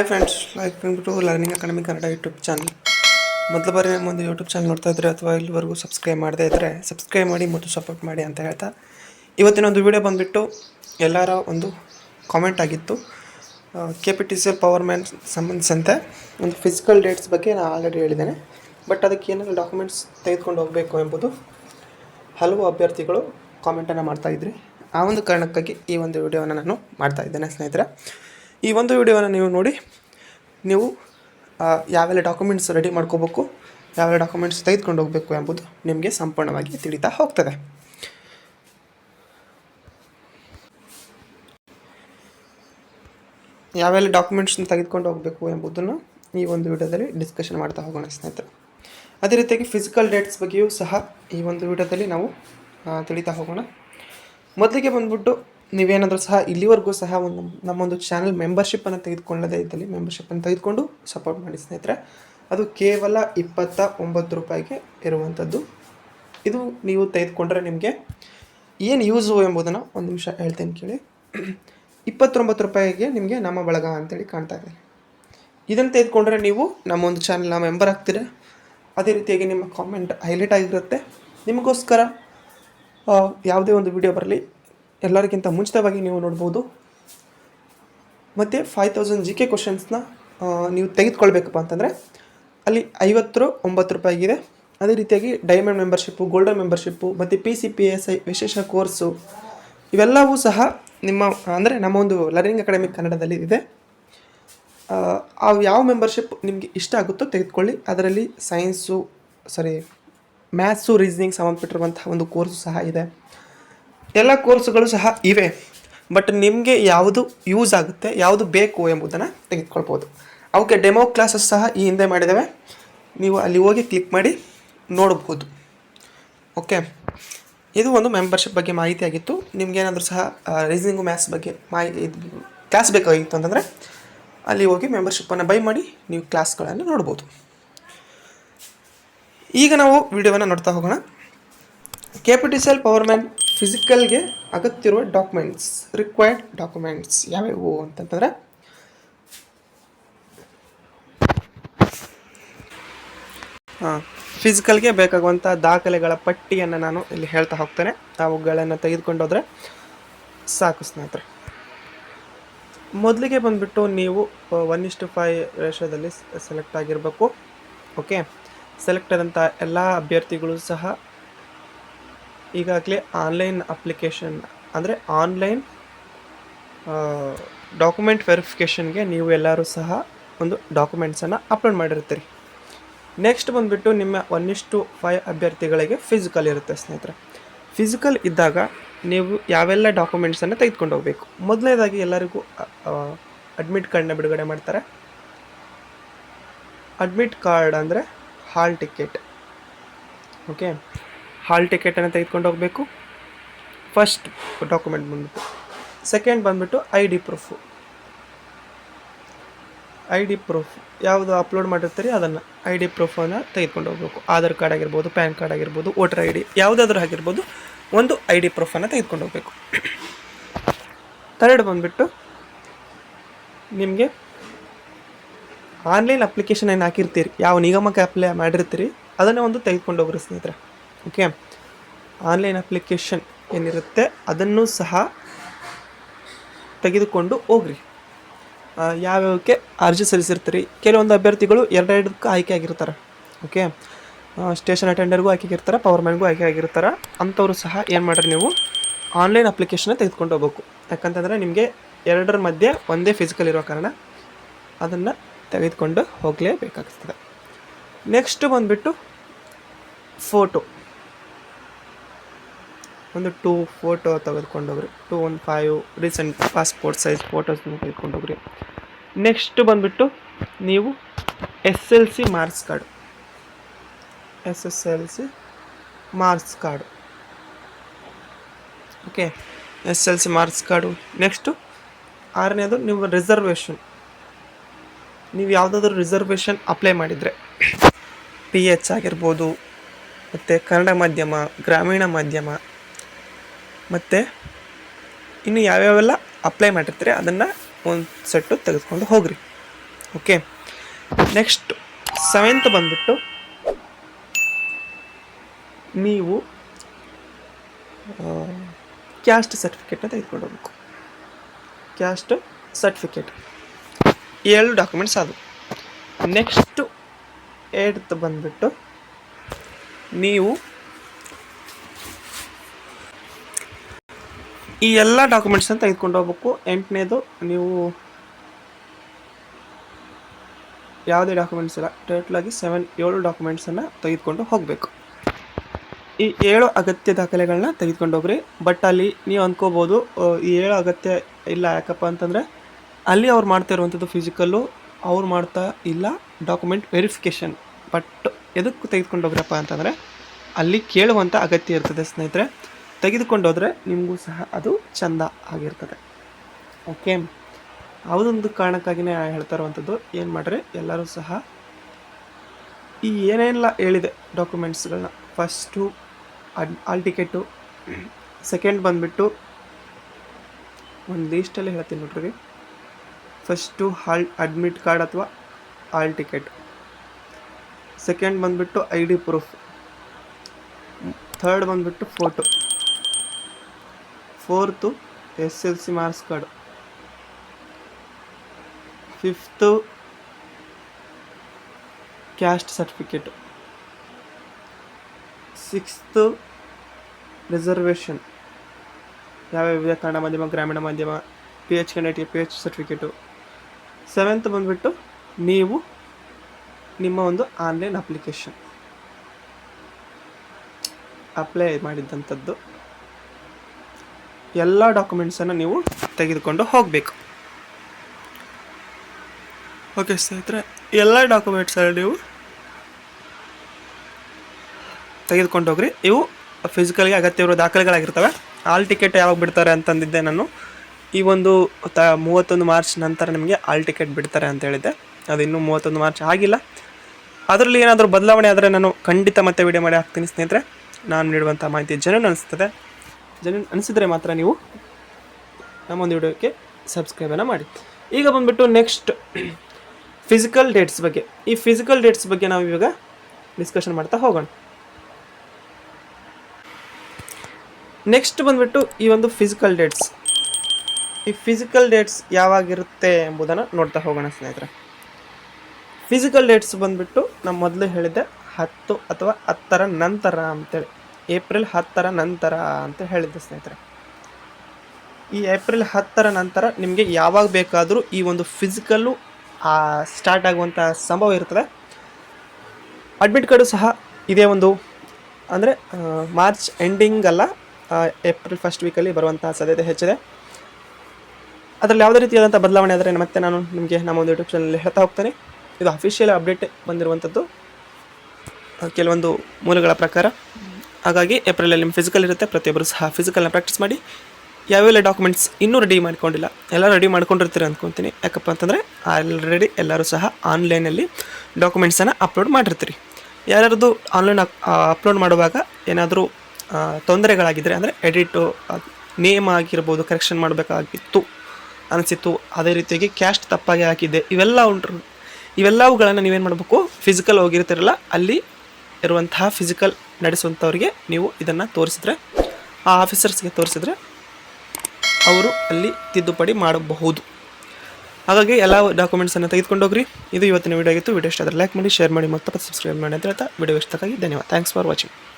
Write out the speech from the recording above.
Hi friends like ಬಂದ್ಬಿಟ್ಟು learning academy Kannada YouTube channel ಮೊದಲು ಬಾರಿ ನಮ್ಮ ಒಂದು ಯೂಟ್ಯೂಬ್ ಚಾನಲ್ ನೋಡ್ತಾ ಇದ್ರೆ ಅಥವಾ ಇಲ್ಲಿವರೆಗೂ ಸಬ್ಸ್ಕ್ರೈಬ್ ಮಾಡದೇ ಇದ್ದರೆ ಸಬ್ಸ್ಕ್ರೈಬ್ ಮಾಡಿ ಮತ್ತು ಸಪೋರ್ಟ್ ಮಾಡಿ ಅಂತ ಹೇಳ್ತಾ. ಇವತ್ತಿನ ಒಂದು ವಿಡಿಯೋ ಬಂದುಬಿಟ್ಟು ಎಲ್ಲರ ಒಂದು ಕಾಮೆಂಟ್ ಆಗಿತ್ತು. K P T C L power man ಸಂಬಂಧಿಸಿದಂತೆ ಒಂದು ಫಿಸಿಕಲ್ ಡೇಟ್ಸ್ ಬಗ್ಗೆ ನಾನು ಆಲ್ರೆಡಿ ಹೇಳಿದ್ದೇನೆ. ಬಟ್ ಅದಕ್ಕೆ ಏನೆಲ್ಲ ಡಾಕ್ಯುಮೆಂಟ್ಸ್ ತೆಗೆದುಕೊಂಡು ಹೋಗಬೇಕು ಎಂಬುದು ಹಲವು ಅಭ್ಯರ್ಥಿಗಳು ಕಾಮೆಂಟನ್ನು ಮಾಡ್ತಾಯಿದ್ರಿ ಆ ಒಂದು ಕಾರಣಕ್ಕಾಗಿ ಈ ಒಂದು ವಿಡಿಯೋವನ್ನು ನಾನು ಮಾಡ್ತಾ ಇದ್ದೇನೆ ಸ್ನೇಹಿತರೆ. ಈ ಒಂದು ವಿಡಿಯೋವನ್ನು ನೀವು ನೋಡಿ, ನೀವು ಯಾವೆಲ್ಲ ಡಾಕ್ಯುಮೆಂಟ್ಸ್ ರೆಡಿ ಮಾಡ್ಕೋಬೇಕು, ಯಾವೆಲ್ಲ ಡಾಕ್ಯುಮೆಂಟ್ಸ್ ತೆಗೆದುಕೊಂಡು ಹೋಗಬೇಕು ಎಂಬುದು ನಿಮಗೆ ಸಂಪೂರ್ಣವಾಗಿ ತಿಳಿತಾ ಹೋಗ್ತದೆ. ಯಾವೆಲ್ಲ ಡಾಕ್ಯುಮೆಂಟ್ಸ್ನ ತೆಗೆದುಕೊಂಡು ಹೋಗಬೇಕು ಎಂಬುದನ್ನು ಈ ಒಂದು ವಿಡಿಯೋದಲ್ಲಿ ಡಿಸ್ಕಷನ್ ಮಾಡ್ತಾ ಹೋಗೋಣ ಸ್ನೇಹಿತರೆ. ಅದೇ ರೀತಿಯಾಗಿ ಫಿಸಿಕಲ್ ಡೇಟ್ಸ್ ಬಗ್ಗೆಯೂ ಸಹ ಈ ಒಂದು ವಿಡಿಯೋದಲ್ಲಿ ನಾವು ತಿಳಿತಾ ಹೋಗೋಣ. ಮೊದಲಿಗೆ ಬಂದ್ಬಿಟ್ಟು ನೀವೇನಾದರೂ ಸಹ ಇಲ್ಲಿವರೆಗೂ ಸಹ ಒಂದು ನಮ್ಮೊಂದು ಚಾನಲ್ ಮೆಂಬರ್ಶಿಪ್ಪನ್ನು ತೆಗೆದುಕೊಳ್ಳದೇ ಇದ್ದಲ್ಲಿ ಮೆಂಬರ್ಶಿಪ್ಪನ್ನು ತೆಗೆದುಕೊಂಡು ಸಪೋರ್ಟ್ ಮಾಡಿ ಸ್ನೇಹಿತರೆ, ಅದು ಕೇವಲ ಇಪ್ಪತ್ತ ಒಂಬತ್ತು ರೂಪಾಯಿಗೆ ಇರುವಂಥದ್ದು ಇದು ನೀವು ತೆಗೆದುಕೊಂಡ್ರೆ ನಿಮಗೆ ಏನು ಯೂಸು ಎಂಬುದನ್ನು ಒಂದು ನಿಮಿಷ ಹೇಳ್ತೇನೆ ಕೇಳಿ. ಇಪ್ಪತ್ತೊಂಬತ್ತು ರೂಪಾಯಿಗೆ ನಿಮಗೆ ನಮ್ಮ ಬಳಗ ಅಂತೇಳಿ ಕಾಣ್ತಾ ಇದೆ. ಇದನ್ನು ತೆಗೆದುಕೊಂಡ್ರೆ ನೀವು ನಮ್ಮ ಒಂದು ಚಾನಲ್ನ ಮೆಂಬರ್ ಆಗ್ತೀರಾ? ಅದೇ ರೀತಿಯಾಗಿ ನಿಮ್ಮ ಕಾಮೆಂಟ್ ಹೈಲೈಟ್ ಆಗಿರುತ್ತೆ. ನಿಮಗೋಸ್ಕರ ಯಾವುದೇ ಒಂದು ವಿಡಿಯೋ ಬರಲಿ ಎಲ್ಲರಿಗಿಂತ ಮುಂಚಿತವಾಗಿ ನೀವು ನೋಡ್ಬೋದು. ಮತ್ತು ಫೈವ್ ತೌಸಂಡ್ ಜಿ ಕೆ ಕ್ವಶನ್ಸ್ನ ನೀವು ತೆಗೆದುಕೊಳ್ಬೇಕಪ್ಪ ಅಂತಂದರೆ, ಅಲ್ಲಿ ಐವತ್ತು ಒಂಬತ್ತು ರೂಪಾಯಿಗಿದೆ. ಅದೇ ರೀತಿಯಾಗಿ ಡೈಮಂಡ್ ಮೆಂಬರ್ಶಿಪ್ಪು ಗೋಲ್ಡನ್ ಮೆಂಬರ್ಶಿಪ್ಪು ಮತ್ತು P C P S I ವಿಶೇಷ ಕೋರ್ಸು ಇವೆಲ್ಲವೂ ಸಹ ನಿಮ್ಮ, ಅಂದರೆ ನಮ್ಮ ಒಂದು ಲರ್ನಿಂಗ್ ಅಕಾಡೆಮಿ ಕನ್ನಡದಲ್ಲಿ ಇದೆ. ಯಾವ ಮೆಂಬರ್ಶಿಪ್ ನಿಮಗೆ ಇಷ್ಟ ಆಗುತ್ತೋ ತೆಗೆದುಕೊಳ್ಳಿ. ಅದರಲ್ಲಿ ಸೈನ್ಸು ಸಾರಿ ಮ್ಯಾಥ್ಸು ರೀಸನಿಂಗ್ ಸಂಬಂಧಪಟ್ಟಿರುವಂತಹ ಒಂದು ಕೋರ್ಸು ಸಹ ಇದೆ. ಎಲ್ಲ ಕೋರ್ಸ್ಗಳು ಸಹ ಇವೆ. ಬಟ್ ನಿಮಗೆ ಯಾವುದು ಯೂಸ್ ಆಗುತ್ತೆ, ಯಾವುದು ಬೇಕು ಎಂಬುದನ್ನು ತೆಗೆದುಕೊಳ್ಬೋದು. ಅವಕ್ಕೆ ಡೆಮೋ ಕ್ಲಾಸಸ್ ಸಹ ಈ ಹಿಂದೆ ಮಾಡಿದ್ದೇವೆ. ನೀವು ಅಲ್ಲಿ ಹೋಗಿ ಕ್ಲಿಕ್ ಮಾಡಿ ನೋಡಬಹುದು ಓಕೆ ಇದು ಒಂದು ಮೆಂಬರ್ಶಿಪ್ ಬಗ್ಗೆ ಮಾಹಿತಿ ಆಗಿತ್ತು. ನಿಮಗೇನಾದರೂ ಸಹ ರೀಸನಿಂಗು ಮ್ಯಾಥ್ಸ್ ಬಗ್ಗೆ ಮಾಹಿತಿ ಕ್ಲಾಸ್ ಬೇಕಾಗಿತ್ತು ಅಂತಂದರೆ ಅಲ್ಲಿ ಹೋಗಿ ಮೆಂಬರ್ಶಿಪ್ಪನ್ನು ಬೈ ಮಾಡಿ ನೀವು ಕ್ಲಾಸ್ಗಳನ್ನು ನೋಡ್ಬೋದು. ಈಗ ನಾವು ವಿಡಿಯೋವನ್ನು ನೋಡ್ತಾ ಹೋಗೋಣ. K P T C L power man ಫಿಸಿಕಲ್ಗೆ ಅಗತ್ಯವಿರುವ ಡಾಕ್ಯುಮೆಂಟ್ಸ್ ರಿಕ್ವೈರ್ಡ್ ಡಾಕ್ಯುಮೆಂಟ್ಸ್ ಯಾವ್ಯಾವು ಅಂತಂತಂದರೆ ಹಾಂ ಫಿಸಿಕಲ್ಗೆ ಬೇಕಾಗುವಂಥ ದಾಖಲೆಗಳ ಪಟ್ಟಿಯನ್ನು ನಾನು ಇಲ್ಲಿ ಹೇಳ್ತಾ ಹೋಗ್ತೇನೆ. ಅವುಗಳನ್ನು ತೆಗೆದುಕೊಂಡು ಹೋದರೆ ಸಾಕು ಸ್ನೇಹಿತರೆ. ಮೊದಲಿಗೆ ಬಂದುಬಿಟ್ಟು ನೀವು ಒನ್ ಇಷ್ಟು ಫೈ ರೇಷದಲ್ಲಿ ಸೆಲೆಕ್ಟ್ ಆಗಿರಬೇಕು. ಓಕೆ ಸೆಲೆಕ್ಟ್ ಆದಂಥ ಎಲ್ಲ ಅಭ್ಯರ್ಥಿಗಳು ಸಹ ಈಗಾಗಲೇ ಆನ್ಲೈನ್ ಅಪ್ಲಿಕೇಶನ್, ಅಂದರೆ ಆನ್ಲೈನ್ ಡಾಕ್ಯುಮೆಂಟ್ ವೆರಿಫಿಕೇಷನ್ಗೆ ನೀವು ಎಲ್ಲರೂ ಸಹ ಒಂದು ಡಾಕ್ಯುಮೆಂಟ್ಸನ್ನು ಅಪ್ಲೋಡ್ ಮಾಡಿರ್ತೀರಿ. ನೆಕ್ಸ್ಟ್ ಬಂದುಬಿಟ್ಟು ನಿಮ್ಮ ಒನ್ ಇಷ್ಟು ಫೈ ಅಭ್ಯರ್ಥಿಗಳಿಗೆ ಫಿಸಿಕಲ್ ಇರುತ್ತೆ ಸ್ನೇಹಿತರೆ. ಫಿಸಿಕಲ್ ಇದ್ದಾಗ ನೀವು ಯಾವೆಲ್ಲ ಡಾಕ್ಯುಮೆಂಟ್ಸನ್ನು ತೆಗೆದುಕೊಂಡು ಹೋಗಬೇಕು? ಮೊದಲನೇದಾಗಿ ಎಲ್ಲರಿಗೂ ಅಡ್ಮಿಟ್ ಕಾರ್ಡನ್ನ ಬಿಡುಗಡೆ ಮಾಡ್ತಾರೆ. ಅಡ್ಮಿಟ್ ಕಾರ್ಡ್ ಅಂದರೆ ಹಾಲ್ ಟಿಕೆಟ್. ಓಕೆ? ಹಾಲ್ ಟಿಕೆಟನ್ನು ತೆಗೆದುಕೊಂಡು ಹೋಗಬೇಕು. ಫಸ್ಟ್ ಡಾಕ್ಯುಮೆಂಟ್ ಬಂದ್ಬಿಟ್ಟು. ಸೆಕೆಂಡ್ ಬಂದ್ಬಿಟ್ಟು I D proof I D proof ಯಾವುದು ಅಪ್ಲೋಡ್ ಮಾಡಿರ್ತೀರಿ ಅದನ್ನು ಐ ಡಿ ಪ್ರೂಫನ್ನು ತೆಗೆದುಕೊಂಡು ಹೋಗಬೇಕು. ಆಧಾರ್ ಕಾರ್ಡ್ ಆಗಿರ್ಬೋದು ಪ್ಯಾನ್ ಕಾರ್ಡ್ ಆಗಿರ್ಬೋದು ವೋಟರ್ ಐ ಡಿ ಯಾವುದಾದ್ರೂ ಆಗಿರ್ಬೋದು ಒಂದು ಐ ಡಿ ಪ್ರೂಫನ್ನು ತೆಗೆದುಕೊಂಡು ಹೋಗಬೇಕು. ಥರ್ಡ್ ಬಂದುಬಿಟ್ಟು ನಿಮಗೆ ಆನ್ಲೈನ್ ಅಪ್ಲಿಕೇಶನ್ ಏನು ಹಾಕಿರ್ತೀರಿ? ಯಾವ ನಿಗಮಕ್ಕೆ ಅಪ್ಲೈ ಮಾಡಿರ್ತೀರಿ? ಅದನ್ನು ಒಂದು ತೆಗೆದುಕೊಂಡು ಹೋಗ್ರಿ ಸ್ನೇಹಿತರೆ. ಓಕೆ ಆನ್ಲೈನ್ ಅಪ್ಲಿಕೇಶನ್ ಏನಿರುತ್ತೆ, ಅದನ್ನು ಸಹ ತೆಗೆದುಕೊಂಡು ಹೋಗ್ರಿ. ಯಾವ್ಯಾವಕ್ಕೆ ಅರ್ಜಿ ಸಲ್ಲಿಸಿರ್ತೀರಿ? ಕೆಲವೊಂದು ಅಭ್ಯರ್ಥಿಗಳು ಎರಡೆರಡಕ್ಕೂ ಆಯ್ಕೆ ಆಗಿರ್ತಾರೆ. ಓಕೆ ಸ್ಟೇಷನ್ ಅಟೆಂಡರ್ಗೂ ಆಯ್ಕೆ ಆಗಿರ್ತಾರೆ ಪವರ್ ಮ್ಯಾನ್ಗೂ ಆಯ್ಕೆ ಆಗಿರ್ತಾರೆ. ಅಂಥವ್ರು ಸಹ ಏನು ಮಾಡ್ರಿ ನೀವು? ಆನ್ಲೈನ್ ಅಪ್ಲಿಕೇಶನ್ನ ತೆಗೆದುಕೊಂಡು ಹೋಗ್ಬೇಕು. ಯಾಕಂತಂದರೆ ನಿಮಗೆ ಎರಡರ ಮಧ್ಯೆ ಒಂದೇ ಫಿಸಿಕಲ್ ಇರೋ ಕಾರಣ ಅದನ್ನು ತೆಗೆದುಕೊಂಡು ಹೋಗಲೇಬೇಕಾಗ್ತದೆ. ನೆಕ್ಸ್ಟ್ ಬಂದುಬಿಟ್ಟು ಫೋಟೋ ಒಂದು ಟೂ ಫೋಟೋ ತೆಗೆದುಕೊಂಡು ಹೋಗ್ರಿ two one five recent passport size ಫೋಟೋಸ್ನ ತೆಗೆದುಕೊಂಡು ಹೋಗ್ರಿ ನೆಕ್ಸ್ಟ್ ಬಂದುಬಿಟ್ಟು ನೀವು S L C marks card. S S L C marks card. Okay, S L C marks card. Next ಆರನೇದು ನೀವು ರಿಸರ್ವೇಷನ್. ನೀವು ಯಾವುದಾದ್ರೂ ರಿಸರ್ವೇಷನ್ ಅಪ್ಲೈ ಮಾಡಿದರೆ, ಪಿ ಎಚ್ ಆಗಿರ್ಬೋದು, ಮತ್ತು ಕನ್ನಡ ಮಾಧ್ಯಮ, ಗ್ರಾಮೀಣ ಮಾಧ್ಯಮ ಮತ್ತು ಇನ್ನು ಯಾವ್ಯಾವೆಲ್ಲ ಅಪ್ಲೈ ಮಾಡಿರ್ತೀರಿ ಅದನ್ನು ಒಂದು ಸೆಟ್ಟು ತೆಗೆದುಕೊಂಡು ಹೋಗ್ರಿ. ಓಕೆ ನೆಕ್ಸ್ಟ್ ಸೆವೆಂತ್ ಬಂದ್ಬಿಟ್ಟು ನೀವು ಕ್ಯಾಸ್ಟ್ ಸರ್ಟಿಫಿಕೇಟ್ನ ತೆಗೆದುಕೊಂಡು ಹೋಗಬೇಕು. ಕ್ಯಾಸ್ಟ್ ಸರ್ಟಿಫಿಕೇಟ್ ಏಳು ಡಾಕ್ಯುಮೆಂಟ್ಸ್ ಅದು ನೆಕ್ಸ್ಟು ಏಡ್ತ್ ಬಂದ್ಬಿಟ್ಟು ನೀವು ಈ ಎಲ್ಲ ಡಾಕ್ಯುಮೆಂಟ್ಸನ್ನು ತೆಗೆದುಕೊಂಡು ಹೋಗ್ಬೇಕು. ಎಂಟನೇದು ನೀವು ಯಾವುದೇ ಡಾಕ್ಯುಮೆಂಟ್ಸ್ ಇಲ್ಲ. ಟೋಟಲಾಗಿ ಸೆವೆನ್ ಏಳು ಡಾಕ್ಯುಮೆಂಟ್ಸನ್ನು ತೆಗೆದುಕೊಂಡು ಹೋಗಬೇಕು. ಈ ಏಳು ಅಗತ್ಯ ದಾಖಲೆಗಳನ್ನ ತೆಗೆದುಕೊಂಡು ಹೋಗ್ರಿ. ಬಟ್ ಅಲ್ಲಿ ನೀವು ಅಂದ್ಕೋಬೋದು ಈ ಏಳು ಅಗತ್ಯ ಇಲ್ಲ ಯಾಕಪ್ಪ ಅಂತಂದರೆ, ಅಲ್ಲಿ ಅವ್ರು ಮಾಡ್ತಾ ಇರುವಂಥದ್ದು ಫಿಸಿಕಲ್ಲು ಅವ್ರು ಮಾಡ್ತಾ ಇಲ್ಲ ಡಾಕ್ಯುಮೆಂಟ್ ವೆರಿಫಿಕೇಷನ್ ಬಟ್ ಎದಕ್ಕೆ ತೆಗೆದುಕೊಂಡು ಹೋಗ್ರಪ್ಪ ಅಂತಂದರೆ, ಅಲ್ಲಿ ಕೇಳುವಂಥ ಅಗತ್ಯ ಇರ್ತದೆ ಸ್ನೇಹಿತರೆ. ತೆಗೆದುಕೊಂಡು ಹೋದರೆ ನಿಮಗೂ ಸಹ ಅದು ಚಂದ ಆಗಿರ್ತದೆ. ಓಕೆ ಯಾವುದೊಂದು ಕಾರಣಕ್ಕಾಗಿಯೇ ಹೇಳ್ತಾ ಇರುವಂಥದ್ದು, ಏನು ಮಾಡ್ರಿ? ಎಲ್ಲರೂ ಸಹ ಈ ಏನೇನೆಲ್ಲ ಹೇಳಿದೆ ಡಾಕ್ಯುಮೆಂಟ್ಸ್ಗಳನ್ನ first ad hall ticket second ಬಂದುಬಿಟ್ಟು ಒಂದು ಲೀಸ್ಟಲ್ಲಿ ಹೇಳ್ತೀನಿ ನೋಡ್ರಿ. ಫಸ್ಟು ಹಾಲ್ ಅಡ್ಮಿಟ್ ಕಾರ್ಡ್ ಅಥವಾ ಆಲ್ ಟಿಕೆಟ್ ಸೆಕೆಂಡ್ ಬಂದುಬಿಟ್ಟು ಐ ಡಿ ಪ್ರೂಫ್ ಥರ್ಡ್ ಬಂದುಬಿಟ್ಟು photo fourth S L C marks card fifth caste certificate sixth reservation ಯಾವ್ಯಾವ ವಿವಿಧ ಕನ್ನಡ ಮಾಧ್ಯಮ ಗ್ರಾಮೀಣ ಮಾಧ್ಯಮ P H Kannada P H certificate seventh ಬಂದುಬಿಟ್ಟು ನೀವು ನಿಮ್ಮ ಒಂದು ಆನ್ಲೈನ್ ಅಪ್ಲಿಕೇಶನ್ ಅಪ್ಲೈ ಮಾಡಿದ್ದಂಥದ್ದು ಎಲ್ಲ ಡಾಕ್ಯುಮೆಂಟ್ಸನ್ನು ನೀವು ತೆಗೆದುಕೊಂಡು ಹೋಗಬೇಕು. ಓಕೆ ಸ್ನೇಹಿತರೆ, ಎಲ್ಲ ಡಾಕ್ಯುಮೆಂಟ್ಸನ್ನು ನೀವು ತೆಗೆದುಕೊಂಡು ಹೋಗ್ರಿ. ಇವು ಫಿಸಿಕಲ್ಗೆ ಅಗತ್ಯವಿರೋ ದಾಖಲೆಗಳಾಗಿರ್ತವೆ. ಆಲ್ ಟಿಕೆಟ್ ಯಾವಾಗ ಬಿಡ್ತಾರೆ ಅಂತಂದಿದ್ದೆ ನಾನು. ಈ ಒಂದು ತ, ಮೂವತ್ತೊಂದು ಮಾರ್ಚ್ ನಂತರ ನಿಮಗೆ ಆಲ್ ಟಿಕೆಟ್ ಬಿಡ್ತಾರೆ ಅಂತ ಹೇಳಿದ್ದೆ. ಅದು ಇನ್ನೂ ಮೂವತ್ತೊಂದು ಮಾರ್ಚ್ ಆಗಿಲ್ಲ. ಅದರಲ್ಲಿ ಏನಾದರೂ ಬದಲಾವಣೆ ಆದರೆ ನಾನು ಖಂಡಿತ ಮತ್ತೆ ವಿಡಿಯೋ ಮಾಡಿ ಹಾಕ್ತೀನಿ ಸ್ನೇಹಿತರೆ. ನಾನು ನೀಡುವಂಥ ಮಾಹಿತಿ ಜನ ಅನಿಸ್ತದೆ. ಜನನ್ ಅನಿಸಿದರೆ ಮಾತ್ರ ನೀವು ನಮ್ಮೊಂದು ವಿಡಿಯೋಕ್ಕೆ ಸಬ್ಸ್ಕ್ರೈಬನ್ನು ಮಾಡಿ. ಈಗ ಬಂದ್ಬಿಟ್ಟು ನೆಕ್ಸ್ಟ್ ಫಿಸಿಕಲ್ ಡೇಟ್ಸ್ ಬಗ್ಗೆ. ಈ ಫಿಸಿಕಲ್ ಡೇಟ್ಸ್ ಬಗ್ಗೆ ನಾವು ಇವಾಗ ಡಿಸ್ಕಷನ್ ಮಾಡ್ತಾ ಹೋಗೋಣ. ನೆಕ್ಸ್ಟ್ ಬಂದುಬಿಟ್ಟು ಈ ಒಂದು ಫಿಸಿಕಲ್ ಡೇಟ್ಸ್ ಈ ಫಿಸಿಕಲ್ ಡೇಟ್ಸ್ ಯಾವಾಗಿರುತ್ತೆ ಎಂಬುದನ್ನು ನೋಡ್ತಾ ಹೋಗೋಣ ಸ್ನೇಹಿತರೆ. ಫಿಸಿಕಲ್ ಡೇಟ್ಸ್ ಬಂದ್ಬಿಟ್ಟು ನಾನು ಮೊದಲು ಹೇಳಿದ್ದೆ ಹತ್ತು ಅಥವಾ ಹತ್ತರ ನಂತರ ಅಂತೇಳಿ. ಏಪ್ರಿಲ್ ಹತ್ತರ ನಂತರ ಅಂತ ಹೇಳಿದ್ದೆ ಸ್ನೇಹಿತರೆ. ಈ ಏಪ್ರಿಲ್ ಹತ್ತರ ನಂತರ ನಿಮಗೆ ಯಾವಾಗ ಬೇಕಾದರೂ ಈ ಒಂದು ಫಿಸಿಕಲ್ಲು ಸ್ಟಾರ್ಟ್ ಆಗುವಂಥ ಸಂಭವ ಇರ್ತದೆ. ಅಡ್ಮಿಟ್ ಕಾರ್ಡು ಸಹ ಇದೇ ಒಂದು, ಅಂದರೆ ಮಾರ್ಚ್ ಎಂಡಿಂಗ್ ಅಲ್ಲ ಏಪ್ರಿಲ್ ಫಸ್ಟ್ ವೀಕಲ್ಲಿ ಬರುವಂಥ ಸಾಧ್ಯತೆ ಹೆಚ್ಚಿದೆ. ಅದರಲ್ಲಿ ಯಾವುದೇ ರೀತಿಯಾದಂಥ ಬದಲಾವಣೆ ಆದರೆ ಮತ್ತೆ ನಾನು ನಿಮಗೆ ನಮ್ಮ ಒಂದು ಯೂಟ್ಯೂಬ್ ಚಾನಲಲ್ಲಿ ಹೇಳ್ತಾ ಹೋಗ್ತೇನೆ. ಇದು ಅಫಿಷಿಯಲ್ ಅಪ್ಡೇಟ್ ಬಂದಿರುವಂಥದ್ದು ಕೆಲವೊಂದು ಮೂಲಗಳ ಪ್ರಕಾರ. ಹಾಗಾಗಿ ಏಪ್ರಿಲಲ್ಲಿ ನಿಮ್ಮ ಫಿಸಿಕಲ್ ಇರುತ್ತೆ ಪ್ರತಿಯೊಬ್ಬರು ಸಹ ಫಿಸಿಕಲ್ನ ಪ್ರಾಕ್ಟೀಸ್ ಮಾಡಿ. ಯಾವೆಲ್ಲ ಡಾಕ್ಯುಮೆಂಟ್ಸ್ ಇನ್ನೂ ರೆಡಿ ಮಾಡ್ಕೊಂಡಿಲ್ಲ. ಎಲ್ಲ ರೆಡಿ ಮಾಡ್ಕೊಂಡಿರ್ತೀರ ಅಂದ್ಕೊತೀನಿ ಯಾಕಪ್ಪ ಅಂತಂದರೆ ಆಲ್ರೆಡಿ ಎಲ್ಲರೂ ಸಹ ಆನ್ಲೈನಲ್ಲಿ ಡಾಕ್ಯುಮೆಂಟ್ಸನ್ನು ಅಪ್ಲೋಡ್ ಮಾಡಿರ್ತೀರಿ. ಯಾರ್ಯಾರ್ದು ಆನ್ಲೈನ್ ಅಪ್ಲೋಡ್ ಮಾಡುವಾಗ ಏನಾದರೂ ತೊಂದರೆಗಳಾಗಿದ್ದರೆ ಅಂದರೆ ಎಡಿಟು ನೇಮ್ ಆಗಿರ್ಬೋದು ಕರೆಕ್ಷನ್ ಮಾಡಬೇಕಾಗಿತ್ತು ಅನಿಸಿತ್ತು, ಅದೇ ರೀತಿಯಾಗಿ ಕ್ಯಾಸ್ಟ್ ತಪ್ಪಾಗಿ ಹಾಕಿದ್ದೆ, ಇವೆಲ್ಲ ಉಂಟು. ಇವೆಲ್ಲವುಗಳನ್ನು ನೀವೇನು ಮಾಡಬೇಕು? ಫಿಸಿಕಲ್ ಹೋಗಿರ್ತೀರಲ್ಲ, ಅಲ್ಲಿ ಇರುವಂತಹ ಫಿಸಿಕಲ್ ನಡೆಸುವಂಥವ್ರಿಗೆ ನೀವು ಇದನ್ನು ತೋರಿಸಿದ್ರೆ, ಆ ಆಫೀಸರ್ಸ್ಗೆ ತೋರಿಸಿದ್ರೆ ಅವರು ಅಲ್ಲಿ ತಿದ್ದುಪಡಿ ಮಾಡಬಹುದು. ಹಾಗಾಗಿ ಎಲ್ಲ ಡಾಕ್ಯುಮೆಂಟ್ಸನ್ನು ತೆಗೆದುಕೊಂಡು ಹೋಗ್ರಿ. ಇದು ಇವತ್ತಿನ ವಿಡಿಯೋ ಆಗಿತ್ತು. ವಿಡಿಯೋ ಇಷ್ಟ ಆದರೆ ಲೈಕ್ ಮಾಡಿ ಶೇರ್ ಮಾಡಿ ಮತ್ತು ಸಬ್ಸ್ಕ್ರೈಬ್ ಮಾಡಿ ಅಂತ ಹೇಳ್ತಾ ವಿಡಿಯೋ ಇಷ್ಟಕ್ಕಾಗಿ ಧನ್ಯವಾದ. Thanks for watching